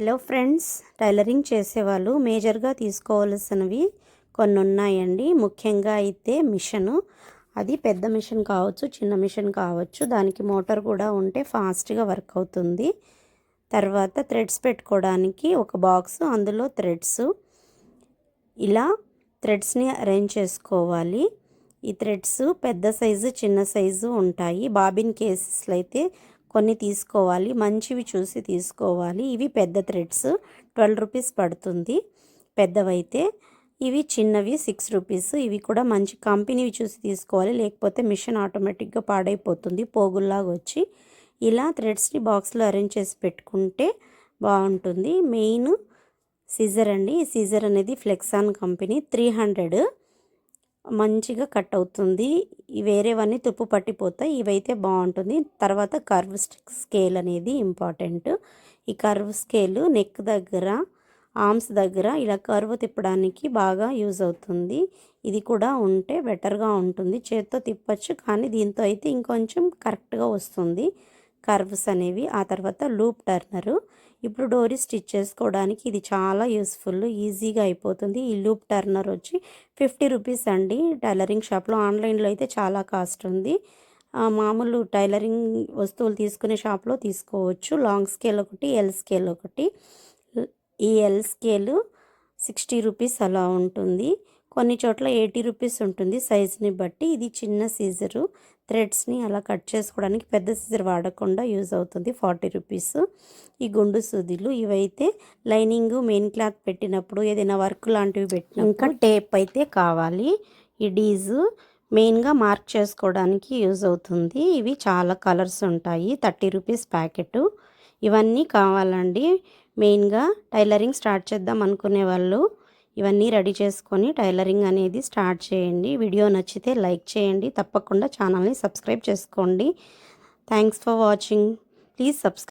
Hello friends tailoring చేసేవాళ్ళు మేజర్గా తీసుకోవాల్సినవి కొన్ని ఉన్నాయండి ముఖ్యంగా అయితే మిషను. అది పెద్ద మిషన్ కావచ్చు చిన్న మిషన్ కావచ్చు. దానికి మోటార్ కూడా ఉంటే ఫాస్ట్గా వర్క్ అవుతుంది. తర్వాత థ్రెడ్స్ పెట్టుకోవడానికి ఒక బాక్స్ అందులో థ్రెడ్స్. ఇలా థ్రెడ్స్ని అరేంజ్ చేసుకోవాలి. ఈ థ్రెడ్స్ పెద్ద సైజు చిన్న సైజు ఉంటాయి. బాబిన్ కేసెస్లో అయితే కొన్ని తీసుకోవాలి మంచివి చూసి తీసుకోవాలి. ఇవి పెద్ద థ్రెడ్స్ ట్వెల్వ్ రూపీస్ పడుతుంది. పెద్దవైతే ఇవి చిన్నవి సిక్స్ రూపీస్. ఇవి కూడా మంచి కంపెనీవి చూసి తీసుకోవాలి. లేకపోతే మిషన్ ఆటోమేటిక్గా పాడైపోతుంది పోగుల్లాగా వచ్చి. ఇలా థ్రెడ్స్ని బాక్స్లో అరేంజ్ చేసి పెట్టుకుంటే బాగుంటుంది. మెయిన్ సీజర్ అండి. ఈ సీజర్ అనేది ఫ్లెక్సాన్ కంపెనీ త్రీ హండ్రెడ్. మంచిగా కట్ అవుతుంది. వేరేవన్నీ తుప్పు పట్టిపోతాయి. ఇవైతే బాగుంటుంది. తర్వాత కర్వ్ స్కేల్ అనేది ఇంపార్టెంట్. ఈ కర్వ్ స్కేల్ నెక్ దగ్గర ఆర్మ్స్ దగ్గర ఇలా కర్వ్ తిప్పడానికి బాగా యూజ్ అవుతుంది. ఇది కూడా ఉంటే బెటర్గా ఉంటుంది. చేత్తో తిప్పచ్చు. కానీ దీంతో అయితే ఇంకొంచెం కరెక్ట్గా వస్తుంది. కర్వ్స్ అనేవి ఆ తర్వాత లూప్ టర్నరు. ఇప్పుడు డోరీ స్టిచ్ చేసుకోవడానికి ఇది చాలా యూస్ఫుల్ ఈజీగా అయిపోతుంది. ఈ లూప్ టర్నర్ వచ్చి ఫిఫ్టీ రూపీస్ అండి. టైలరింగ్ షాప్లో ఆన్లైన్లో అయితే చాలా కాస్ట్ ఉంది. మామూలు టైలరింగ్ వస్తువులు తీసుకునే షాప్లో తీసుకోవచ్చు. లాంగ్ స్కేల్ ఒకటి ఎల్ స్కేల్ ఒకటి. ఈ ఎల్ స్కేలు సిక్స్టీ రూపీస్ అలా ఉంటుంది. కొన్ని చోట్ల ఎయిటీ రూపీస్ ఉంటుంది సైజుని బట్టి. ఇది చిన్న సీజరు. థ్రెడ్స్ని అలా కట్ చేసుకోవడానికి పెద్ద సీజర్ వాడకుండా యూజ్ అవుతుంది ఫార్టీ రూపీస్. ఈ గుండు సూదిలు ఇవైతే లైనింగ్ మెయిన్ క్లాత్ పెట్టినప్పుడు ఏదైనా వర్క్ లాంటివి పెట్టిన ఇంకా టేప్ అయితే కావాలి. ఈ డీజు మెయిన్గా మార్క్ చేసుకోవడానికి యూజ్ అవుతుంది. ఇవి చాలా కలర్స్ ఉంటాయి. Thirty rupees packet. ఇవన్నీ కావాలండి. మెయిన్గా టైలరింగ్ స్టార్ట్ చేద్దాం అనుకునే వాళ్ళు ఇవన్నీ రెడీ చేసుకొని టైలరింగ్ అనేది స్టార్ట్ చేయండి. వీడియో నచ్చితే లైక్ చేయండి. తప్పకుండా ఛానల్ని సబ్స్క్రైబ్ చేసుకోండి. Thanks for watching. Please subscribe